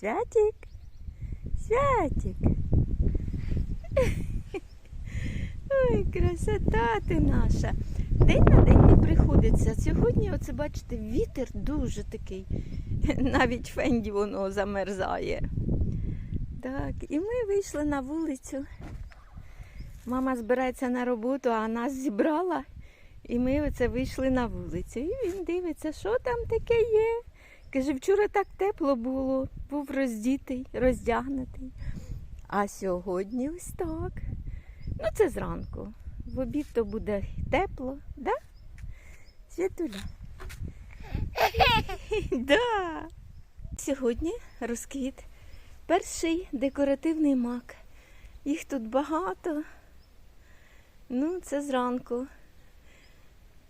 Святик. Святик. Ой, красота ти наша. День на день не приходиться. Сьогодні, оце бачите, вітер дуже такий. Навіть фенді воно замерзає. Так, і ми вийшли на вулицю. Мама збирається на роботу, а нас зібрала. І ми оце вийшли на вулицю. І він дивиться, що там таке є. Каже, вчора так тепло було, був роздітий, роздягнутий. А сьогодні ось так. Ну, це зранку. В обід то буде тепло, да? Святуля? да. Сьогодні розквіт перший декоративний мак. Їх тут багато. Ну, це зранку.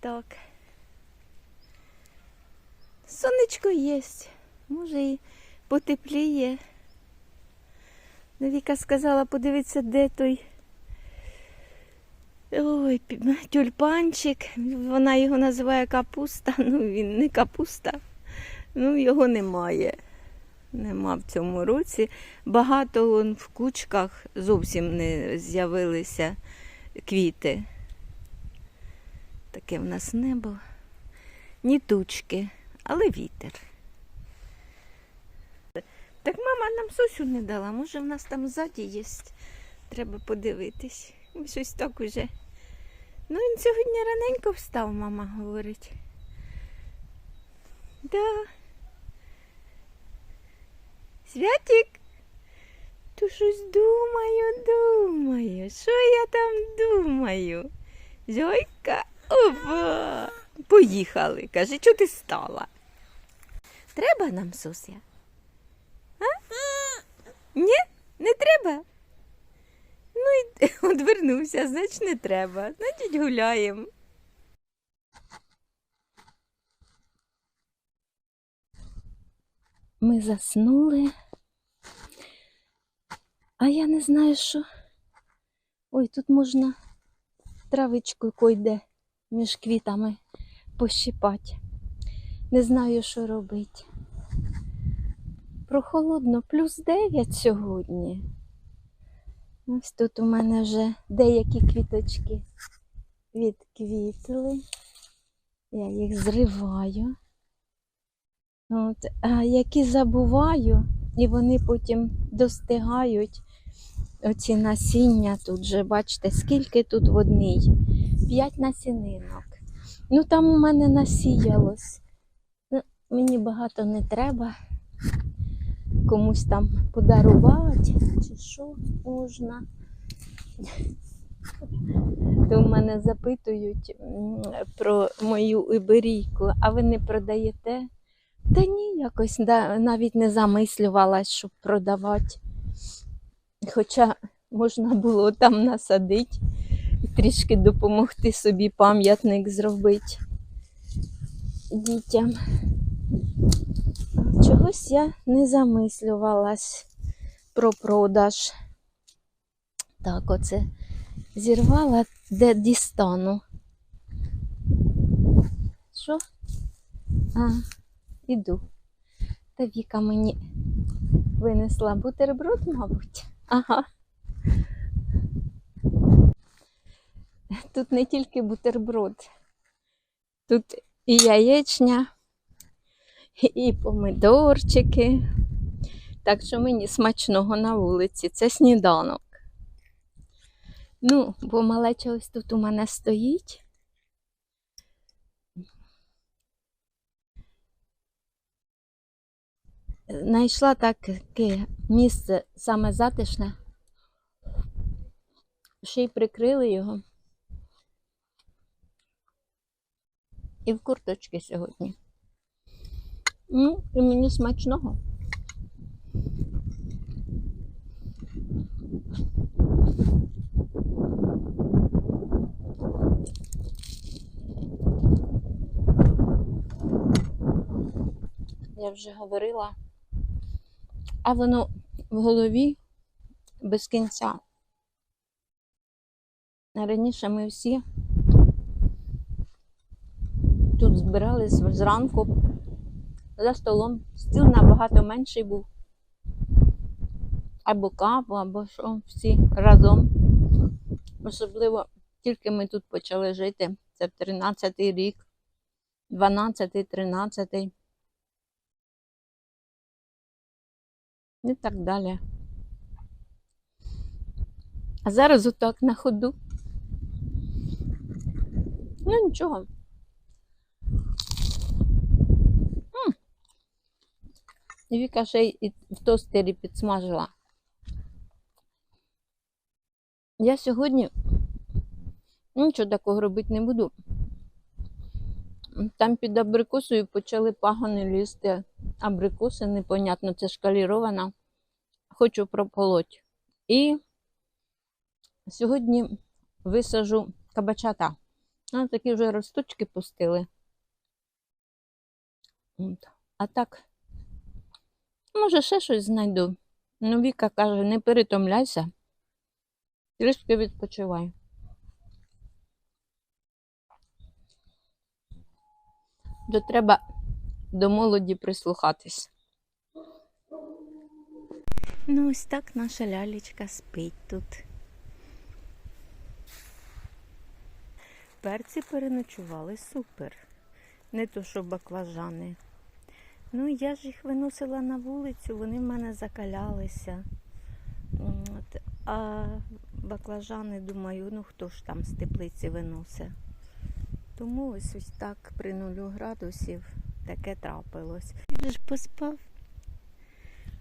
Так. Сонечко є. Може і потепліє. Віка сказала, подивитися, де той ой, тюльпанчик. Вона його називає капуста. Ну, він не капуста. Ну, його немає. Нема в цьому році. Багато он, в кучках зовсім не з'явилися квіти. Таке в нас небо. Ні тучки, але вітер. Так мама нам сосю не дала. Може в нас там ззаді є. Треба подивитись. Щось так уже. Ну, він сьогодні раненько встав, мама говорить. Да. Святик. То щось думаю, думаю. Що я там думаю? Зойка, опа. Поїхали. Каже, що ти стала? Треба нам Сося? А? Ні? Не треба? Ну і одвернувся, значить не треба. Значить гуляємо. Ми заснули. А я не знаю, що. Ой, тут можна травичку койде між квітами пощипати. Не знаю, що робити. Прохолодно, плюс 9 сьогодні. Ось тут у мене вже деякі квіточки відквітли. Я їх зриваю. От, а які забуваю, і вони потім достигають. Оці насіння тут же, бачите, скільки тут в одній? П'ять насінинок. Ну там у мене насіялось. Ну, мені багато не треба. Комусь там подарувати чи що можна. То в мене запитують про мою іберійку, а ви не продаєте? Та ні, якось навіть не замислювалась, щоб продавати. Хоча можна було там насадити і трішки допомогти собі пам'ятник зробити дітям. Чогось я не замислювалась про продаж. Так, оце зірвала, де дістану. Що? А, іду. Та Віка мені винесла бутерброд, мабуть. Ага. Тут не тільки бутерброд, тут і яєчня, і помидорчики. Так що мені смачного на вулиці. Це сніданок. Ну, бо малеча ось тут у мене стоїть. Знайшла таке місце саме затишне. Ще й прикрили його. І в курточки сьогодні. Ну, і мені смачного. Я вже говорила, а воно в голові без кінця. Раніше ми всі тут збирались зранку за столом. Стіл набагато менший був. або каву, або що, всі разом. Особливо тільки ми тут почали жити. Це 13-й рік, 12-й, 13-й. І так далі. А зараз отак на ходу. Ну нічого. М. І Віка ще й в тостері підсмажила. Я сьогодні нічого такого робити не буду. Там під абрикосою почали пагони лізти. Абрикоси, непонятно, це шкалірована. Хочу прополоть. І сьогодні висажу кабачата. Ну, такі вже росточки пустили. А так, може, ще щось знайду. Ну, Віка каже, не перетомляйся. Трішки відпочивай. То треба до молоді прислухатись. Ну, ось так наша лялечка спить тут. Перці переночували супер. Не то, що баклажани. Ну, я ж їх виносила на вулицю, вони в мене закалялися. От. А баклажани, думаю, ну хто ж там з теплиці виносить. Тому ось ось так при нулю градусів таке трапилось. Він ж поспав.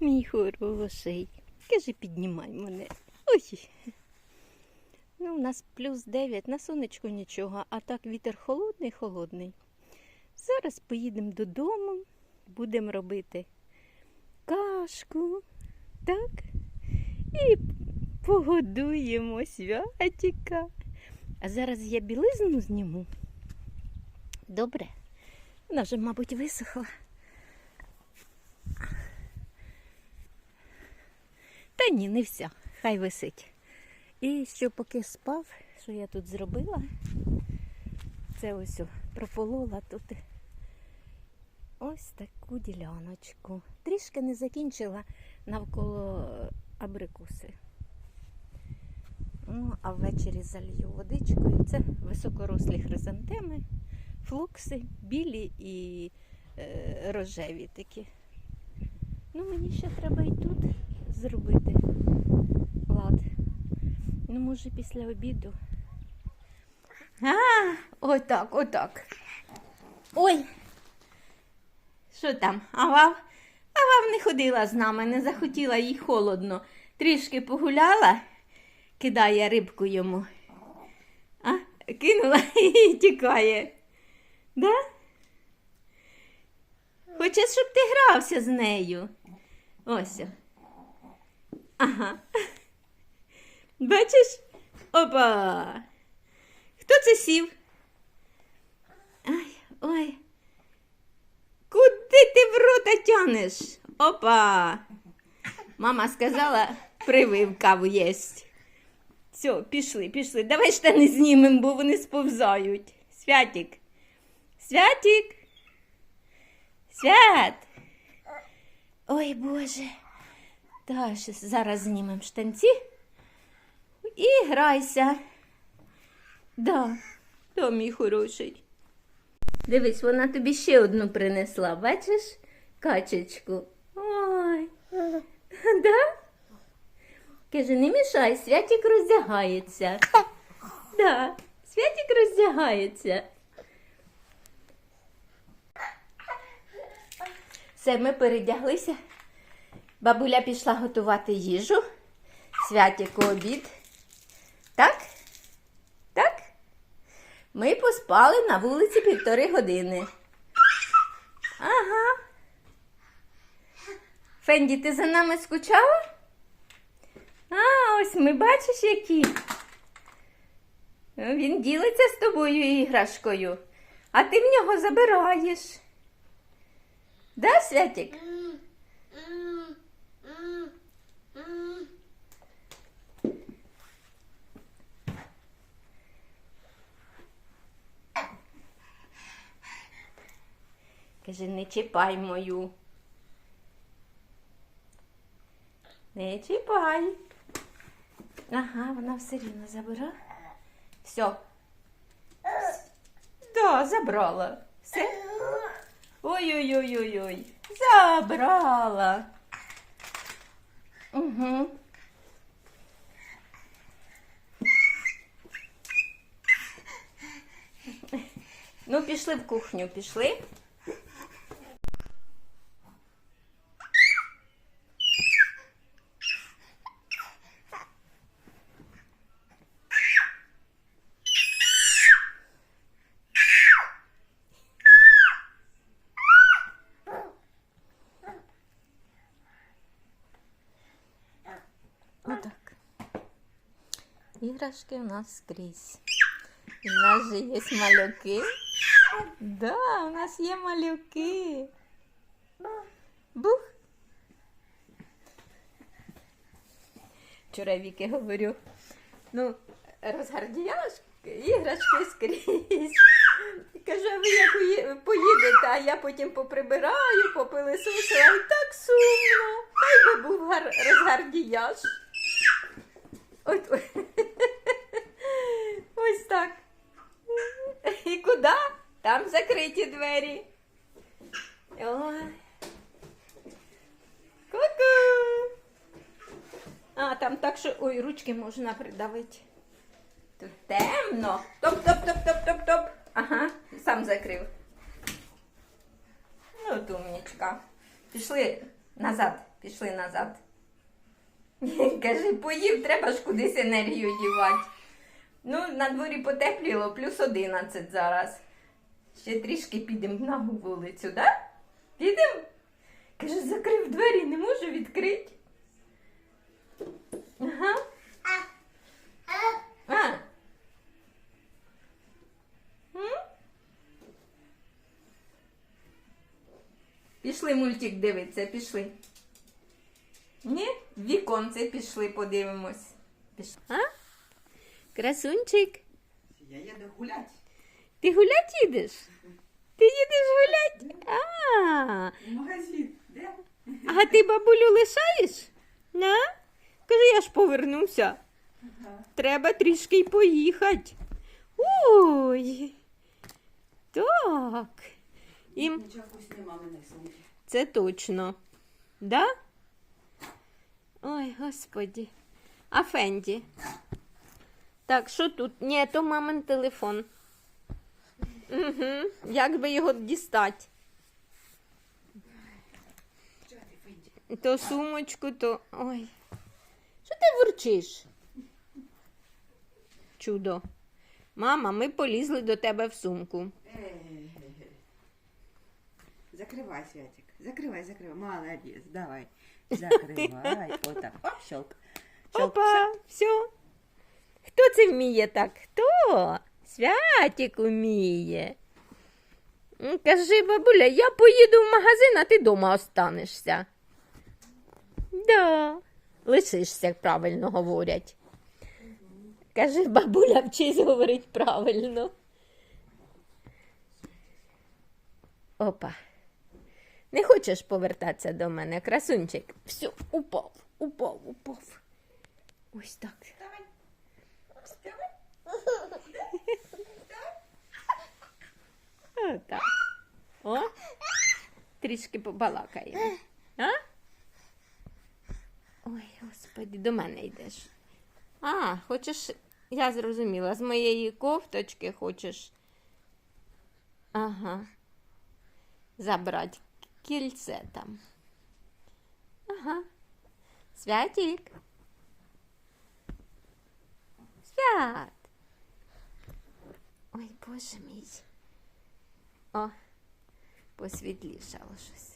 Мій хороший. Каже, піднімай мене. Ой. Ну, у нас плюс 9, на сонечку нічого, а так вітер холодний, холодний. Зараз поїдемо додому, будемо робити кашку, так? І погодуємо святіка. А зараз я білизну зніму. Добре. Вона вже, мабуть, висохла. Та ні, не вся, хай висить. І що поки спав, що я тут зробила, це ось прополола тут ось таку діляночку. Трішки не закінчила навколо абрикуси. Ну, а ввечері залью водичкою. Це високорослі хризантеми, флокси, білі і е, рожеві такі. Ну, мені ще треба і тут зробити лад. Ну, може, після обіду. А, отак, отак. Ой. Що там? Авав? Авав не ходила з нами, не захотіла їй холодно. Трішки погуляла, кидає рибку йому. А, кинула і тікає. Да? Хоче, щоб ти грався з нею. Ось. Ага. Бачиш? Опа. Хто це сів? Ай, ой. Куди ти в рота тянеш? Опа. Мама сказала, привив каву єсть. Все, пішли, пішли. Давай штани знімемо, бо вони сповзають. Святік. Святік. Свят. Ой, Боже. Та, зараз знімемо штанці. І грайся. Да, то мій хороший. Дивись, вона тобі ще одну принесла, бачиш? Качечку. Ой. Да? Каже, не мішай, святік роздягається. Да, святік роздягається. Все, ми передяглися. Бабуля пішла готувати їжу. Святіку обід. Так? Так? Ми поспали на вулиці півтори години. Ага. Фенді, ти за нами скучала? А, ось ми бачиш, які. Він ділиться з тобою іграшкою, а ти в нього забираєш. Да, Святік? Каже, не чіпай мою. Не чіпай. Ага, вона все рівно забира. Все. Да, забрала. Все. Ой-ой-ой-ой-ой. Забрала. Угу. Ну, пішли в кухню, пішли. Отак. Іграшки у нас скрізь. І нас же є малюки. Да, у нас є малюки. Бух. Вчора Віки говорю, ну, розгардіяш іграшки скрізь. Кажу, а ви як поїдете, а я потім поприбираю, попили попилисусила, і так сумно. Хай би був гар... розгардіяж. От, ой. Ось так. І куди? Там закриті двері. Ку-ку. А, там так, що. Ой, ручки можна придавити. Тут темно. Топ-топ-топ-топ-топ-топ. Ага, сам закрив. Ну, от умнічка. Пішли назад, пішли назад. Кажи, поїв, треба ж кудись енергію дівати. Ну, на дворі потепліло, плюс 11 зараз. Ще трішки підемо на вулицю, да? Підемо? Каже, закрив двері, не можу відкрити. Ага. А. М? Пішли мультик дивитися, пішли. Ні? Віконце пішли, подивимось. Пішли. А? Красунчик, Я їду гулять. Ти гулять їдеш? Ти їдеш гулять? А, магазин. Де? а ти бабулю лишаєш? На? Кажи, я ж повернуся. Треба трішки й поїхати. Ой. Так. І це точно. Да? Ой, господі. А Фенді? Так, що тут? Ні, то мамин телефон. Угу. Як би його дістати? То сумочку, то. Ой. Що ти бурчиш? Чудо. Мама, ми полізли до тебе в сумку. Закривай, Святик. Закривай, закривай. Молодець, давай. Закривай. Отак. Оп, щелк. Щелк. Опа, все. Хто це вміє так? Хто? Святик вміє. М, Кажи, бабуля, я поїду в магазин, а ти дома останешся. Да. Лишишся, як правильно говорять. Кажи, бабуля, вчись говорить правильно. Опа. Не хочеш повертатися до мене, красунчик? Все, упав, упав, упав. Ось так. Давай. Отак. О, трішки побалакаємо. А? Ой, господи, до мене йдеш. А, хочеш, я зрозуміла, з моєї кофточки хочеш. Ага. Забрати кільце там. Ага. Святік. Свят. Ой, боже мій. О, посвітлішало щось.